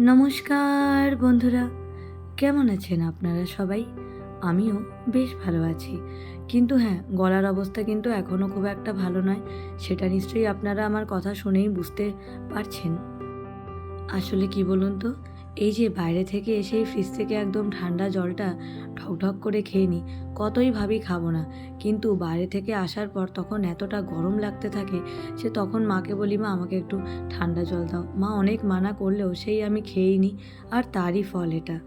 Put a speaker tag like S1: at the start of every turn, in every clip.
S1: নমস্কার বন্ধুরা, কেমন আছেন আপনারা সবাই? আমিও বেশ ভালো আছি। কিন্তু হ্যাঁ গলার অবস্থা কিন্তু এখনও খুব একটা ভালো নয়, সেটা নিশ্চয়ই আপনারা আমার কথা শুনেই বুঝতে পারছেন। আসলে কি বলুন তো? এই যে বাইরে থেকে এসে ফ্রিজ থেকে একদম ঠান্ডা জলটা ঢকঢক করে খেয়ে নিই কতই ভাবি খাব না। কিন্তু বাইরে থেকে আসার পর তখন এতটা গরম লাগতে থাকে সে তখন মাকে বলি, মা, আমাকে একটু ঠান্ডা জল দাও। মা অনেক মানা করলেও সেই আমি খেয়েই নিই আর তারই ফল এটা।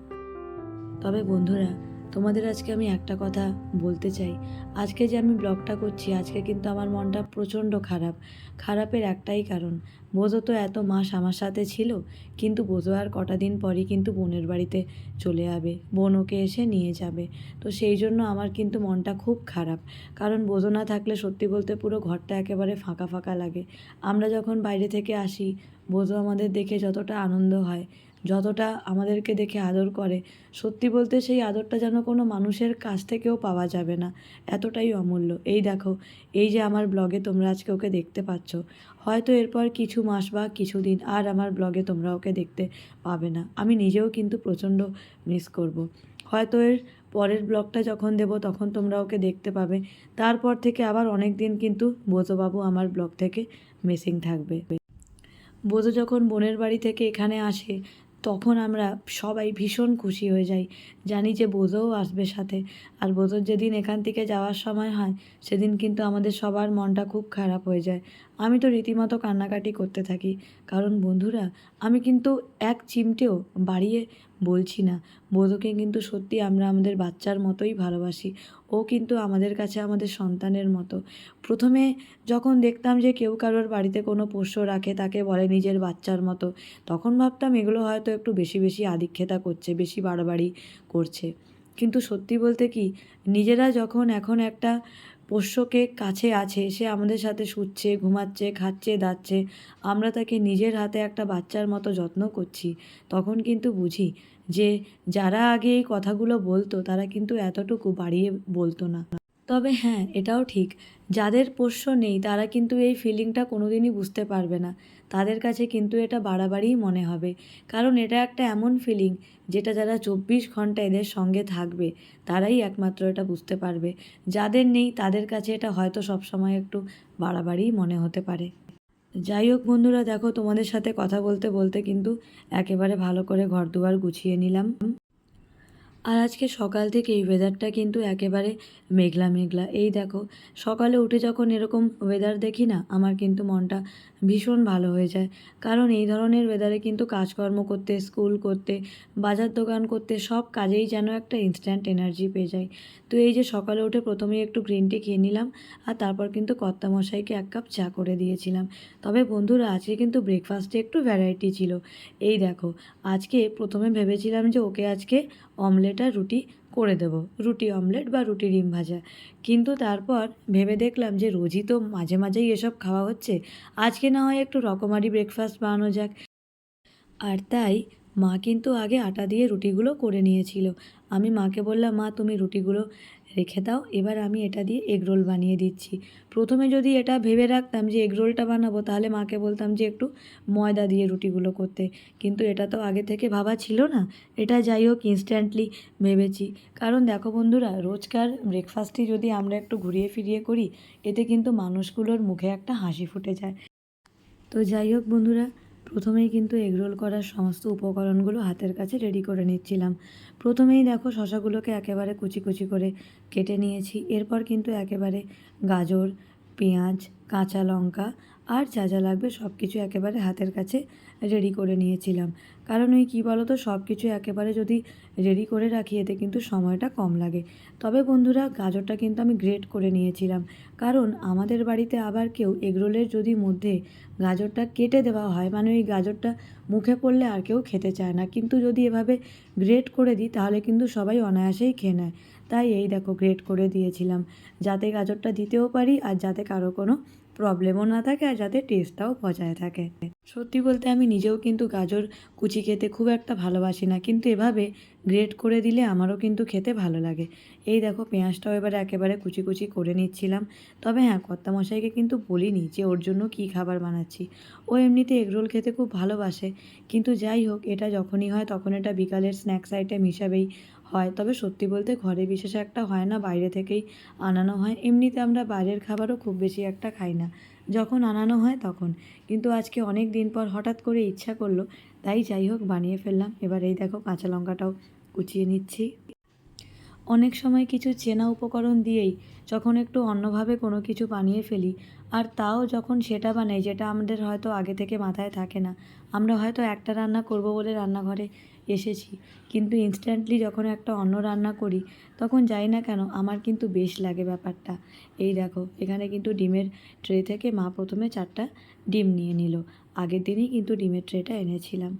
S1: তবে বন্ধুরা তোমাদের আজকে আমি একটা কথা বলতে চাই। আজকে যে আমি ব্লগটা করছি, আজকে কিন্তু আমার মনটা প্রচণ্ড খারাপ। খারাপের একটাই কারণ, বোঝো তো এত মাস আমার সাথে ছিল, কিন্তু বোঝো আর কটা দিন পরই কিন্তু বোনের বাড়িতে চলে যাবে, বোন ওকে এসে নিয়ে যাবে। তো সেই জন্য আমার কিন্তু মনটা খুব খারাপ। কারণ বোঝো না থাকলে সত্যি বলতে পুরো ঘরটা একেবারে ফাঁকা ফাঁকা লাগে। আমরা যখন বাইরে থেকে আসি, বোঝো আমাদের দেখে যতটা আনন্দ হয় যতটা আমাদেরকে দেখে আদর করে, সত্যি বলতে সেই আদরটা যেন কোনো মানুষের কাছ থেকেও পাওয়া যাবে না, এতটাই অমূল্য। এই দেখো, এই যে আমার ব্লগে তোমরা আজকে ওকে দেখতে পাচ্ছ, হয়তো এরপর কিছু মাস বা কিছু দিন আর আমার ব্লগে তোমরা ওকে দেখতে পাবে না। আমি নিজেও কিন্তু প্রচণ্ড মিস করব। হয়তো এর পরের ব্লগটা যখন দেব, তখন তোমরা ওকে দেখতে পাবে। তারপর থেকে আবার অনেক দিন কিন্তু বোঝোবাবু আমার ব্লগ থেকে মিসিং থাকবে। বোঝো যখন বোনের বাড়ি থেকে এখানে আসে তখন আমরা সবাই ভীষণ খুশি হয়ে যাই। জানি যে বোধও আসবে সাথে। আর বোধর যেদিন এখান থেকে যাওয়ার সময় হয়, সেদিন কিন্তু আমাদের সবার মনটা খুব খারাপ হয়ে যায়। আমি তো রীতিমতো কান্নাকাটি করতে থাকি। কারণ বন্ধুরা, আমি কিন্তু এক চিমটেও বাড়িয়ে বলছি না। বোধকে কিন্তু সত্যি আমরা আমাদের বাচ্চার মতোই ভালোবাসি। ও কিন্তু আমাদের কাছে আমাদের সন্তানের মতো। প্রথমে যখন দেখতাম যে কেউ কারোর বাড়িতে কোনো পোষ্য রাখে, তাকে বলে নিজের বাচ্চার মতো। তখন ভাবতাম এগুলো হয়তো একটু বেশি বেশি আদিক্ষেতা করছে, বেশি বাড়াবাড়ি করছে। কিন্তু সত্যি বলতে কি, নিজেরা যখন এখন একটা পোষ্যকে কাছে আছে, সে আমাদের সাথে শুচ্ছে, ঘুমাচ্ছে, খাচ্ছে, দাচ্ছে, আমরা তাকে নিজের হাতে একটা বাচ্চার মতো যত্ন করছি, তখন কিন্তু বুঝি যে যারা আগে এই কথাগুলো বলতো, তারা কিন্তু এতটুকু বাড়িয়ে বলতো না। তবে হ্যাঁ এটাও ঠিক। যাদের পোষ্য নেই, তারা কিন্তু এই ফিলিংটা কোনোদিনই বুঝতে পারবে না। তাদের কাছে কিন্তু এটা বাড়াবাড়িই মনে হবে। কারণ এটা একটা এমন ফিলিং যেটা যারা চব্বিশ ঘণ্টা এদের সঙ্গে থাকবে, তারাই একমাত্র এটা বুঝতে পারবে। যাদের নেই, তাদের কাছে এটা হয়তো সবসময় একটু বাড়াবাড়িই মনে হতে পারে। যাই হোক বন্ধুরা, দেখো তোমাদের সাথে কথা বলতে বলতে কিন্তু একেবারে ভালো করে ঘর দুয়ার গুছিয়ে নিলাম। আর আজকে সকাল থেকে এই ওয়েদারটা কিন্তু একেবারে মেঘলা মেঘলা। এই দেখো, সকালে উঠে যখন এরকম ওয়েদার দেখি না, আমার কিন্তু মনটা ভীষণ ভালো হয়ে যায়। কারণ এই ধরনের ওয়েদারে কিন্তু কাজকর্ম করতে স্কুল করতে, বাজার দোকান করতে, সব কাজেই যেন একটা ইনস্ট্যান্ট এনার্জি পেয়ে যায়। তো এই যে সকালে উঠে প্রথমেই একটু গ্রিন টি খেয়ে নিলাম, আর তারপর কিন্তু কর্তামশাইকে এক কাপ চা করে দিয়েছিলাম। তবে বন্ধুরা, আজকে কিন্তু ব্রেকফাস্টে একটু ভ্যারাইটি ছিল। এই দেখো, আজকে প্রথমে ভেবেছিলাম যে ওকে আজকে অমলেট আর রুটি করে দেবো। রুটি অমলেট বা রুটি ডিম ভাজা। কিন্তু তারপর ভেবে দেখলাম যে রোজই তো মাঝে মাঝেই এসব খাওয়া হচ্ছে। আজকে না হয় একটু রকমারি ব্রেকফাস্ট বানানো যাক। আর তাই মা কিন্তু আগে আটা দিয়ে রুটিগুলো করে নিয়েছিল। আমি মাকে বললাম, মা, তুমি রুটিগুলো রেখে দাও। এবার আমি এটা দিয়ে এগরোল বানিয়ে দিচ্ছি। প্রথমে যদি এটা ভেবে রাখতাম যে এগরোলটা বানাবো, তাহলে মাকে বলতাম যে একটু ময়দা দিয়ে রুটিগুলো করতে। কিন্তু এটা তো আগে থেকে ভাবা ছিল না। এটা যাই হোক ইনস্ট্যান্টলি ভেবেছি। কারণ দেখো বন্ধুরা, রোজকার ব্রেকফাস্টই যদি আমরা একটু ঘুরিয়ে ফিরিয়ে করি, এতে কিন্তু মানুষগুলোর মুখে একটা হাসি ফুটে যায়। তো যাই হোক বন্ধুরা প্রথমেই কিন্তু এগরোল করার সমস্ত উপকরণগুলো হাতের কাছে রেডি করে নিচ্ছিলাম। প্রথমেই দেখো শশাগুলোকে একেবারে কুচি কুচি করে কেটে নিয়েছি। এরপর কিন্তু একেবারে গাজর, পেঁয়াজ, কাঁচা লঙ্কা আর যা যা লাগবে সব কিছু একেবারে হাতের কাছে রেডি করে নিয়েছিলাম। কারণ ওই কী বলো তো সব কিছু একেবারে যদি রেডি করে রাখি, এতে কিন্তু সময়টা কম লাগে। তবে বন্ধুরা, গাজরটা কিন্তু আমি গ্রেট করে নিয়েছিলাম। কারণ আমাদের বাড়িতে আবার কেউ এগরোলের যদি মধ্যে গাজরটা কেটে দেওয়া হয় মানে ওই গাজরটা মুখে পড়লে আর কেউ খেতে চায় না। কিন্তু যদি এভাবে গ্রেট করে দিই, তাহলে কিন্তু সবাই অনায়াসেই খেয়ে নেয়। তাই এই দেখো গ্রেট করে দিয়েছিলাম। যাতে গাজরটা দিতেও পারি আর যাতে কারও কোনো প্রবলেমও না থাকে আর যাতে টেস্টটাও বজায় থাকে। সত্যি বলতে আমি নিজেও কিন্তু গাজর কুচি খেতে খুব একটা ভালোবাসি না। কিন্তু এভাবে গ্রেট করে দিলে আমারও কিন্তু খেতে ভালো লাগে। এই দেখো পেঁয়াজটাও এবারে একেবারে কুচি কুচি করে নিচ্ছিলাম। তবে হ্যাঁ কর্তামশাইকে কিন্তু বলিনি যে ওর জন্য কী খাবার বানাচ্ছি। ও এমনিতে এগরোল খেতে খুব ভালোবাসে। কিন্তু যাই হোক, এটা যখনই হয় তখন এটা বিকালের স্ন্যাক্স আইটেম হিসাবেই হয়। তবে সত্যি বলতে ঘরে বিশেষ একটা হয় না, বাইরে থেকেই আনানো হয়। এমনিতে আমরা বাইরের খাবারও খুব বেশি একটা খাই না। যখন আনানো হয় তখন। কিন্তু আজকে অনেক দিন পর হঠাৎ করে ইচ্ছা করল, তাই যাই হোক বানিয়ে ফেললাম। এবার এই দেখো কাঁচা লঙ্কাটাও কুচিয়ে নিচ্ছি। অনেক সময় কিছু চেনা উপকরণ দিয়েই যখন একটু অন্যভাবে কোনো কিছু বানিয়ে ফেলি, আর তাও যখন সেটা বানাই যেটা আমাদের হয়তো আগে থেকে মাথায় থাকে না। আমরা হয়তো একটা রান্না করব বলে রান্নাঘরে এসেছি, কিন্তু ইনস্ট্যান্টলি যখন একটা অন্য রান্না করি, তখন যাই না কেন আমার কিন্তু বেশ লাগে ব্যাপারটা। এই দেখো, এখানে কিন্তু ডিমের ট্রে থেকে মা প্রথমে চারটা ডিম নিয়ে নিল। আগের দিনই কিন্তু ডিমের ট্রেটা এনেছিলাম।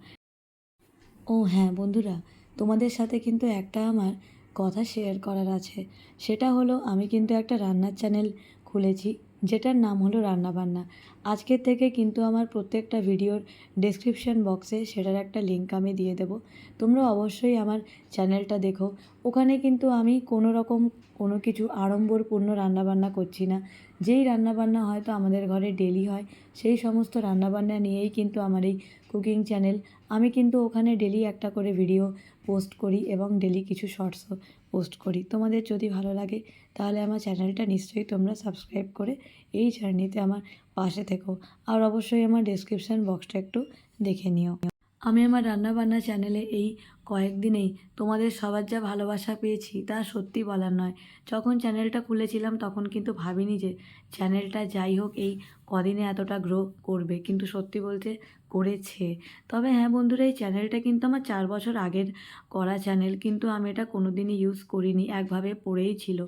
S1: ও হ্যাঁ বন্ধুরা, তোমাদের সাথে কিন্তু একটা আমার কথা শেয়ার করার আছে। সেটা হলো, আমি কিন্তু একটা রান্নার চ্যানেল খুলেছি, যেটার নাম হলো রান্নাবান্না। আজকের থেকে কিন্তু আমার প্রত্যেকটা ভিডিওর ডেসক্রিপশন বক্সে সেটার একটা লিঙ্ক আমি দিয়ে দেব। তোমরা অবশ্যই আমার চ্যানেলটা দেখো। ওখানে কিন্তু আমি কোনো রকম কোনো কিছু আড়ম্বরপূর্ণ রান্নাবান্না করছি না। যেই রান্নাবান্না হয়তো আমাদের ঘরে ডেলি হয়, সেই সমস্ত রান্নাবান্না নিয়েই কিন্তু আমার এই কুকিং চ্যানেল আমি কিন্তু ওখানে ডেলি একটা করে ভিডিও পোস্ট করি এবং ডেলি কিছু শর্টসও পোস্ট করি। তোমাদের যদি ভালো লাগে, তাহলে আমার চ্যানেলটা নিশ্চয়ই তোমরা সাবস্ক্রাইব করে এই জার্নিতে আমার পাশে থেকো। আর অবশ্যই আমার ডিসক্রিপশান বক্সটা একটু দেখে নিও। আমি আমার রান্নাবান্না চ্যানেলে এই কয়েকদিনেই তোমাদের সবার যা ভালোবাসা পেয়েছি তা সত্যি বলার নয়। যখন চ্যানেলটা খুলেছিলাম তখন কিন্তু ভাবিনি যে চ্যানেলটা যাই হোক এই কদিনে এতটা গ্রো করবে, কিন্তু সত্যি বলতে করেছে। তবে হ্যাঁ বন্ধুরা, এই চ্যানেলটা কিন্তু আমার চার বছর আগের করা চ্যানেল, কিন্তু আমি এটা কোনো দিনই ইউজ করিনি, একভাবে পড়েই ছিল।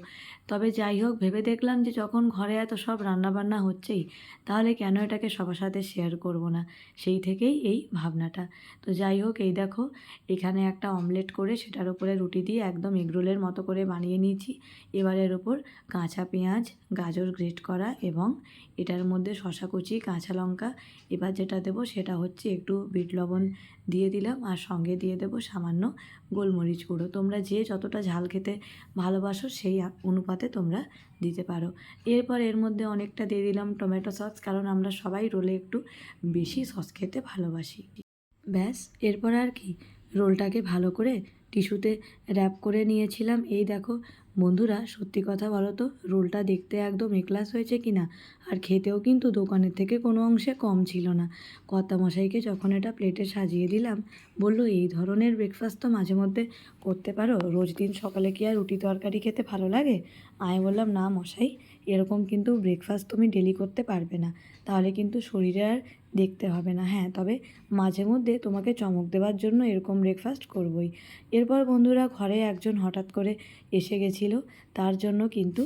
S1: তবে যাই হোক, ভেবে দেখলাম যে যখন ঘরে এত সব রান্নাবান্না হচ্ছেই, তাহলে কেন এটাকে সবার সাথে শেয়ার করব না? সেই থেকেই এই ভাবনাটা। তো যাই হোক, এই দেখো, এখানে একটা অমলেট করে সেটার উপরে রুটি দিয়ে একদম এগরোলের মতো করে বানিয়ে নিয়েছি। এবারের ওপর কাঁচা পেঁয়াজ, গাজর গ্রেট করা এবং এটার মধ্যে শশা কুচি, কাঁচা লঙ্কা, এবার যেটা দেবো সেটা হচ্ছে একটু বিট লবণ দিয়ে দিলাম আর সঙ্গে দিয়ে দেবো সামান্য গোলমরিচ গুঁড়ো। তোমরা যে যতটা ঝাল খেতে ভালোবাসো সেই অনুপাতে তোমরা দিতে পারো। এরপর এর মধ্যে অনেকটা দিয়ে দিলাম টমেটো সস, কারণ আমরা সবাই রোলে একটু বেশি সস খেতে ভালোবাসি। ব্যাস, এরপর আর কি? রোলটাকে ভালো করে টিস্যুতে র্যাপ করে নিয়েছিলাম। এই দেখো, বন্ধুরা, সত্যি কথা বলো তো, রোলটা দেখতে একদম এক্লাস হয়েছে কি না আর খেতেও কিন্তু দোকানের থেকে কোনো অংশে কম ছিল না। কর্তামশাইকে যখন এটা প্লেটে সাজিয়ে দিলাম, বলল, এই ধরনের ব্রেকফাস্ট তো মাঝে মধ্যে করতে পারো, রোজ দিন সকালে কি আর রুটি তরকারি খেতে ভালো লাগে? আমি বললাম, না মশাই এরকম কিন্তু ব্রেকফাস্ট তুমি ডেলি করতে পারবে না। তাহলে কিন্তু শরীরে আর দেখতে হবে না। হ্যাঁ তবে মাঝে মধ্যে তোমাকে চমক দেওয়ার জন্য এরকম ব্রেকফাস্ট করবই। এরপর বন্ধুরা ঘরে একজন হঠাৎ করে এসে গেছিল। তার জন্য কিন্তু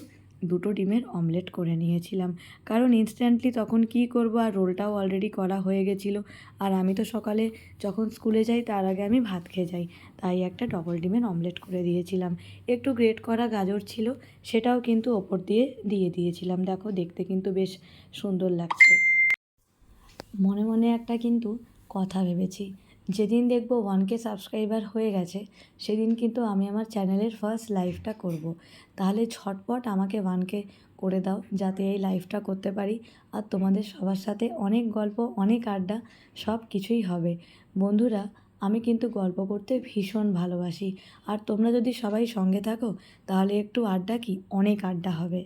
S1: দুটো ডিমের অমলেট করে নিয়েছিলাম। কারণ ইনস্ট্যান্টলি তখন কি করব? আর রোলটাও অলরেডি করা হয়ে গেছিল। আর আমি তো সকালে যখন স্কুলে যাই, তার আগে আমি ভাত খেয়ে যাই। তাই একটা ডবল ডিমের অমলেট করে দিয়েছিলাম। একটু গ্রেট করা গাজর ছিল, সেটাও কিন্তু ওপর দিয়ে দিয়ে দিয়েছিলাম। দেখো, দেখতে কিন্তু বেশ সুন্দর লাগছে। মনে মনে একটা কিন্তু কথা ভেবেছি। যেদিন দেখব ওয়ান কে সাবস্ক্রাইবার হয়ে গেছে, সেদিন কিন্তু আমি আমার চ্যানেলের ফার্স্ট লাইভটা করব। তাহলে ছটপট আমাকে ওয়ান কে করে দাও, যাতে এই লাইভটা করতে পারি। আর তোমাদের সবার সাথে অনেক গল্প, অনেক আড্ডা, সব কিছুই হবে। বন্ধুরা, আমি কিন্তু গল্প করতে ভীষণ ভালোবাসি। আর তোমরা যদি সবাই সঙ্গে থাকো, তাহলে একটু আড্ডা কি? অনেক আড্ডা হবে।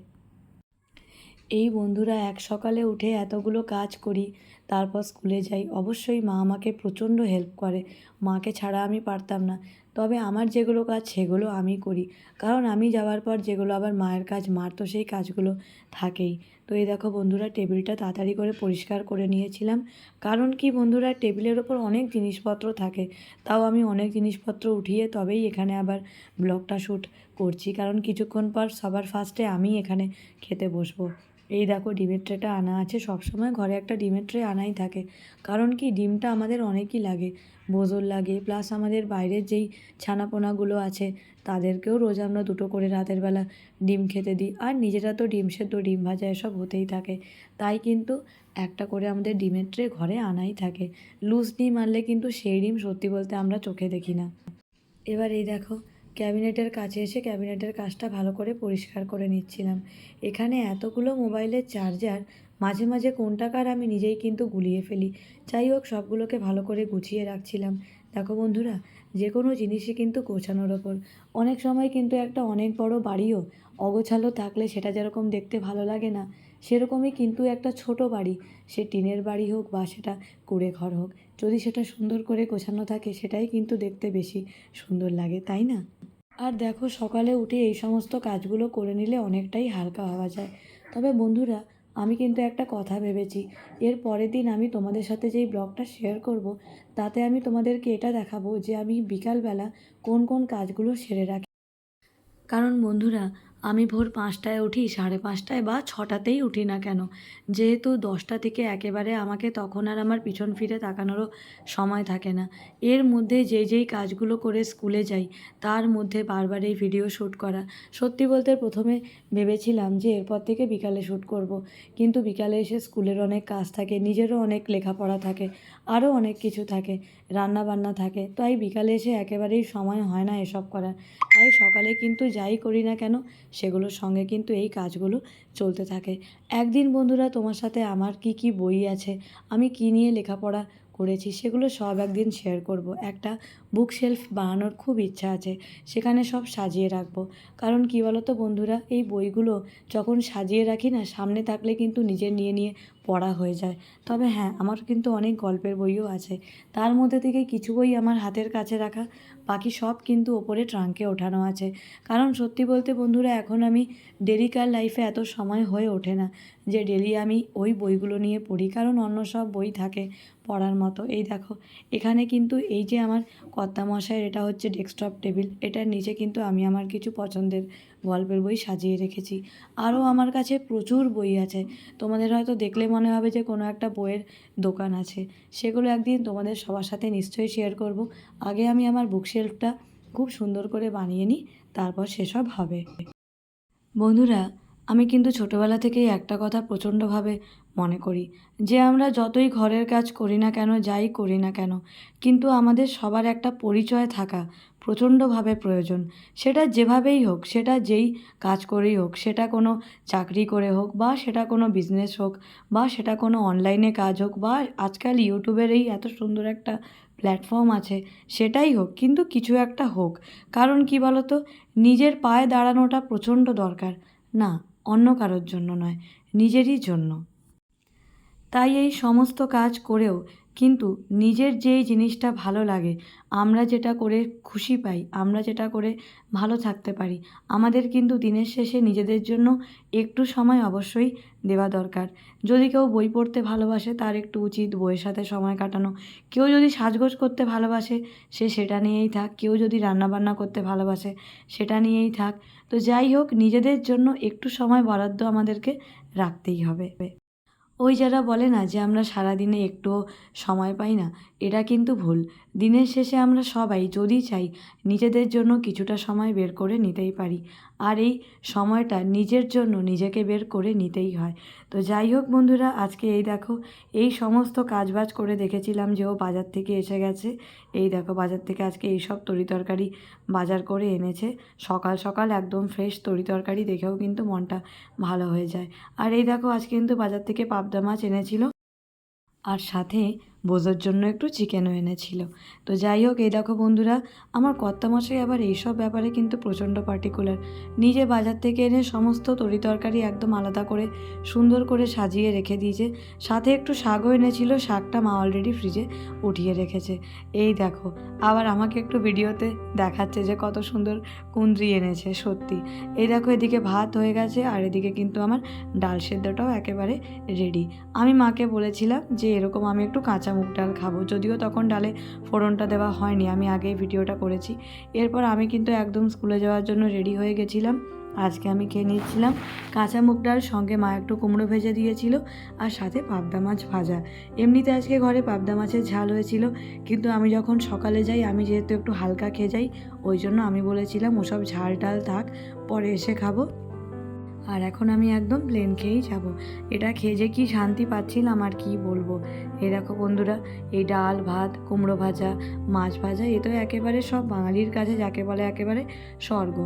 S1: এই বন্ধুরা, এক সকালে উঠে এতগুলো কাজ করি তারপর স্কুলে যাই। অবশ্যই মা আমাকে প্রচণ্ড হেল্প করে। মাকে ছাড়া আমি পারতাম না। তবে আমার যেগুলো কাজ, সেগুলো আমি করি। কারণ আমি যাওয়ার পর যেগুলো আবার মায়ের কাজ, মার তো সেই কাজগুলো থাকেই। তো এই দেখো বন্ধুরা, টেবিলটা তাড়াতাড়ি করে পরিষ্কার করে নিয়েছিলাম। কারণ কি বন্ধুরা, টেবিলের ওপর অনেক জিনিসপত্র থাকে। তাও আমি অনেক জিনিসপত্র উঠিয়ে তবেই এখানে আবার ব্লগটা শ্যুট করছি। কারণ কিছুক্ষণ পর সবার ফার্স্টে আমি এখানে খেতে বসবো। এই দেখো ডিমের ট্রেটা আনা আছে, সবসময় ঘরে একটা ডিমের ট্রে আনাই থাকে। কারণ কি, ডিমটা আমাদের অনেকই লাগে বোজল লাগে, প্লাস আমাদের বাইরের যেই ছানাপোনাগুলো আছে, তাদেরকেও রোজ আমরা দুটো করে রাতের বেলা ডিম খেতে দিই। আর নিজেরা তো ডিম সেদ্ধ, ডিম ভাজা এসব হতেই থাকে। তাই কিন্তু একটা করে আমাদের ডিমের ট্রে ঘরে আনাই থাকে। লুজ ডিম আনলে কিন্তু সেই ডিম সত্যি বলতে আমরা চোখে দেখি না। এবার এই দেখো ক্যাবিনেটের কাছে এসে ক্যাবিনেটের কাজটা ভালো করে পরিষ্কার করে নিচ্ছিলাম। এখানে এতগুলো মোবাইলের চার্জার, মাঝে মাঝে কোনটা কার আমি নিজেই কিন্তু গুলিয়ে ফেলি। যাই হোক, সবগুলোকে ভালো করে গুছিয়ে রাখছিলাম। দেখো বন্ধুরা যে কোনো জিনিসই কিন্তু গোছানোর ওপর। অনেক সময় কিন্তু একটা অনেক বড় বাড়িও অগোছালো থাকলে সেটা যেরকম দেখতে ভালো লাগে না। সেরকমই কিন্তু একটা ছোট বাড়ি, সে টিনের বাড়ি হোক বা সেটা কুড়ে ঘর হোক, যদি সেটা সুন্দর করে গোছানো থাকে সেটাই কিন্তু দেখতে বেশি সুন্দর লাগে, তাই না? আর দেখো সকালে উঠে এই সমস্ত কাজগুলো করে নিলে অনেকটাই হালকা হওয়া যায়। তবে বন্ধুরা, আমি কিন্তু একটা কথা ভেবেছি, এর পরের দিন আমি তোমাদের সাথে যেই ব্লগটা শেয়ার করব, তাতে আমি তোমাদেরকে এটা দেখাবো যে আমি বিকালবেলা কোন কোন কাজগুলো সেরে রাখি। কারণ বন্ধুরা আমি ভোর পাঁচটায় উঠি, সাড়ে পাঁচটায় বা ছটাতেই উঠি না কেন? যেহেতু দশটা থেকে একেবারে আমাকে তখন আর আমার পিছন ফিরে তাকানোরও সময় থাকে না। এর মধ্যে যেই যেই কাজগুলো করে স্কুলে যাই, তার মধ্যে বারবার এই ভিডিও শ্যুট করা। সত্যি বলতে প্রথমে ভেবেছিলাম যে এরপর থেকে বিকালে শ্যুট করব। কিন্তু বিকালে এসে স্কুলের অনেক কাজ থাকে, নিজেরও অনেক লেখাপড়া থাকে, আরও অনেক কিছু থাকে রান্না বান্না থাকে। তাই বিকালে এসে একেবারেই সময় হয় না এসব করার। তাই সকালে কিন্তু যাই করি না কেন সেগুলোর সঙ্গে কিন্তু এই কাজগুলো চলতে থাকে। একদিন বন্ধুরা, তোমার সাথে আমার কি কি বই আছে, আমি কি নিয়ে লেখাপড়া করেছি, সেগুলো সব একদিন শেয়ার করব। একটা বুক শেলফ বানানোর খুব ইচ্ছা আছে, সেখানে সব সাজিয়ে রাখব। কারণ কী বলো তো বন্ধুরা, এই বইগুলো যখন সাজিয়ে রাখি না, সামনে থাকলে কিন্তু নিজের নিয়ে নিয়ে পড়া হয়ে যায়। তবে হ্যাঁ আমার কিন্তু অনেক গল্পের বইও আছে। তার মধ্যে থেকে কিছু বই আমার হাতের কাছে রাখা, বাকি সব কিন্তু ওপরে ট্রাঙ্কে ওঠানো আছে। কারণ সত্যি বলতে বন্ধুরা, এখন আমি ডেলিকার লাইফে এত সময় হয়ে ওঠে না যে ডেলি আমি ওই বইগুলো নিয়ে পড়ি। কারণ অন্য সব বই থাকে পড়ার মতো। এই দেখো, এখানে কিন্তু এই যে আমার কর্তামশাইয়ের, এটা হচ্ছে ডেস্কটপ টেবিল। এটার নিচে কিন্তু আমি আমার কিছু পছন্দের গল্পের বই সাজিয়ে রেখেছি। আরও আমার কাছে প্রচুর বই আছে। তোমাদের হয়তো দেখলে মনে হবে যে কোনো একটা বইয়ের দোকান আছে। সেগুলো একদিন তোমাদের সবার সাথে নিশ্চয়ই শেয়ার করব। আগে আমি আমার বুকশেলফটা খুব সুন্দর করে বানিয়ে নিই, তারপর সেসব হবে। বন্ধুরা, আমি কিন্তু ছোটোবেলা থেকেই একটা কথা প্রচণ্ডভাবে মনে করি যে আমরা যতই ঘরের কাজ করি না কেন, যাই করি না কেন, কিন্তু আমাদের সবার একটা পরিচয় থাকা প্রচণ্ডভাবে প্রয়োজন। সেটা যেভাবেই হোক, সেটা যেই কাজ করেই হোক, সেটা কোনো চাকরি করে হোক বা সেটা কোনো বিজনেস হোক বা সেটা কোনো অনলাইনে কাজ হোক বা আজকাল ইউটিউবের এই এত সুন্দর একটা প্ল্যাটফর্ম আছে, সেটাই হোক, কিন্তু কিছু একটা হোক। কারণ কি বলতো? নিজের পায়ে দাঁড়ানোটা প্রচণ্ড দরকার। না, অন্য কারোর জন্য নয়, নিজেরই জন্য। তাই এই সমস্ত কাজ করেও কিন্তু নিজের যেই জিনিসটা ভালো লাগে, আমরা যেটা করে খুশি পাই, আমরা যেটা করে ভালো থাকতে পারি, আমাদের কিন্তু দিনের শেষে নিজেদের জন্য একটু সময় অবশ্যই দেওয়া দরকার। যদি কেউ বই পড়তে ভালোবাসে, তার একটু উচিত বইয়ের সাথে সময় কাটানো। কেউ যদি সাজগোজ করতে ভালোবাসে, সে সেটা নিয়েই থাক। কেউ যদি রান্নাবান্না করতে ভালোবাসে, সেটা নিয়েই থাক। তো যাই হোক, নিজেদের জন্য একটু সময় বরাদ্দ আমাদেরকে রাখতেই হবে। ওই যারা বলে না যে আমরা সারাদিনে একটুও সময় পাই না এটা কিন্তু ভুল। দিনের শেষে আমরা সবাই যদি চাই নিজেদের জন্য কিছুটা সময় বের করে নিতেই পারি, আর এই সময়টা নিজের জন্য নিজেকে বের করে নিতেই হয়। তো যাই হোক বন্ধুরা, আজকে এই দেখো, এই সমস্ত কাজবাজ করে দেখেছিলাম যে ও বাজার থেকে এসে গেছে। এই দেখো, বাজার থেকে আজকে এই সব তরি তরকারি বাজার করে এনেছে। সকাল সকাল একদম ফ্রেশ তরি তরকারি দেখেও কিন্তু মনটা ভালো হয়ে যায়। আর এই দেখো আজকে কিন্তু বাজার থেকে পাবদা মাছ এনেছিল। আর সাথে বোঝোর জন্য একটু চিকেনও এনেছিল। তো যাই হোক, এই দেখো বন্ধুরা, আমার কর্তামশাই আবার এইসব ব্যাপারে কিন্তু প্রচণ্ড পার্টিকুলার নিজে বাজার থেকে এনে সমস্ত তরি তরকারি একদম আলাদা করে, সুন্দর করে সাজিয়ে রেখে দিয়েছে। সাথে একটু শাকও এনেছিল, শাকটা মা অলরেডি ফ্রিজে উঠিয়ে রেখেছে। এই দেখো, আবার আমাকে একটু ভিডিওতে দেখাচ্ছে যে কত সুন্দর কুন্দ্রি এনেছে, সত্যি। এই দেখো, এদিকে ভাত হয়ে গেছে, আর এদিকে কিন্তু আমার ডাল সেদ্ধটাও একেবারে রেডি আমি মাকে বলেছিলাম যে এরকম আমি একটু কাঁচা মুগ ডাল খাব। যদিও তখন ডালে ফোড়নটা দেওয়া হয়নি, আমি আগেই ভিডিওটা করেছি। এরপর আমি কিন্তু একদম স্কুলে যাওয়ার জন্য রেডি হয়ে গেছিলাম। আজকে আমি খেয়ে নিচ্ছিলাম কাঁচা মুগ ডাল, সঙ্গে মা একটু কুমড়ো ভেজে দিয়েছিল আর সাথে পাবদা মাছ ভাজা। এমনিতে আজকে ঘরে পাবদা মাছের ঝাল হয়েছিল, কিন্তু আমি যখন সকালে যাই, আমি যেহেতু একটু হালকা খেয়ে যাই, ওই জন্য আমি বলেছিলাম, ওসব ঝাল টাল থাক, পরে এসে খাব। আর এখন আমি একদম প্লেন খেয়েই যাব। এটা খেয়ে যে কি শান্তি পাচ্ছিলাম আর কি বলব? এই দেখো বন্ধুরা, এই ডাল, ভাত, কুমড়ো ভাজা, মাছ ভাজা, এ তো একেবারে সব বাঙালির কাছে যাকে বলে একেবারে স্বর্গ।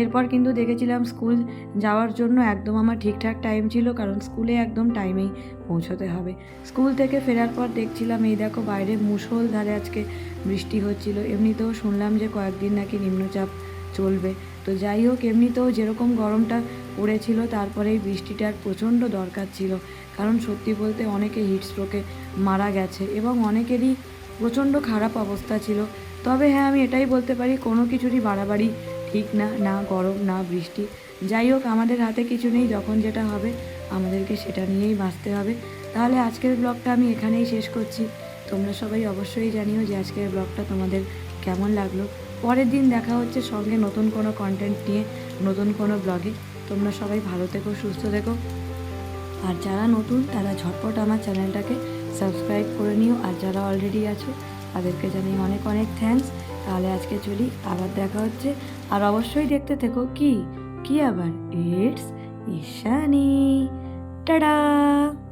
S1: এরপর কিন্তু দেখেছিলাম স্কুল যাওয়ার জন্য একদম আমার ঠিকঠাক টাইম ছিল, কারণ স্কুলে একদম টাইমেই পৌঁছতে হবে। স্কুল থেকে ফেরার পর দেখছিলাম, এই দেখো বাইরে মুষলধারে আজকে বৃষ্টি হচ্ছিল। এমনিতেও শুনলাম যে কয়েকদিন নাকি নিম্নচাপ চলবে। তো যাই হোক, এমনিতেও যেরকম গরমটা পড়েছিল, তারপরে এই বৃষ্টিটার প্রচণ্ড দরকার ছিল। কারণ সত্যি বলতে অনেকে হিটস্ট্রোকে মারা গেছে এবং অনেকেরই প্রচণ্ড খারাপ অবস্থা ছিল। তবে হ্যাঁ আমি এটাই বলতে পারি, কোনো কিছুরই বাড়াবাড়ি ঠিক না না গরম, না বৃষ্টি। যাই হোক, আমাদের হাতে কিছু নেই, যখন যেটা হবে আমাদেরকে সেটা নিয়েই বাঁচতে হবে। তাহলে আজকের ব্লগটা আমি এখানেই শেষ করছি। তোমরা সবাই অবশ্যই জানিও যে আজকের ব্লগটা তোমাদের কেমন লাগল। পরের দিন দেখা হচ্ছে সঙ্গে নতুন কোনো কন্টেন্ট নিয়ে, নতুন কোনো ব্লগে তোমরা সবাই ভালো থেকো, সুস্থ থেকো। আর যারা নতুন, তারা ঝটপট আমার চ্যানেলটাকে সাবস্ক্রাইব করে নিও। আর যারা অলরেডি আছো, তাদেরকে জানিয়ে অনেক অনেক থ্যাংকস তাহলে আজকে চলি, আবার দেখা হচ্ছে। আর অবশ্যই দেখতে থেকো কি? কি আবার? ইটস ঈশানি। টাটা!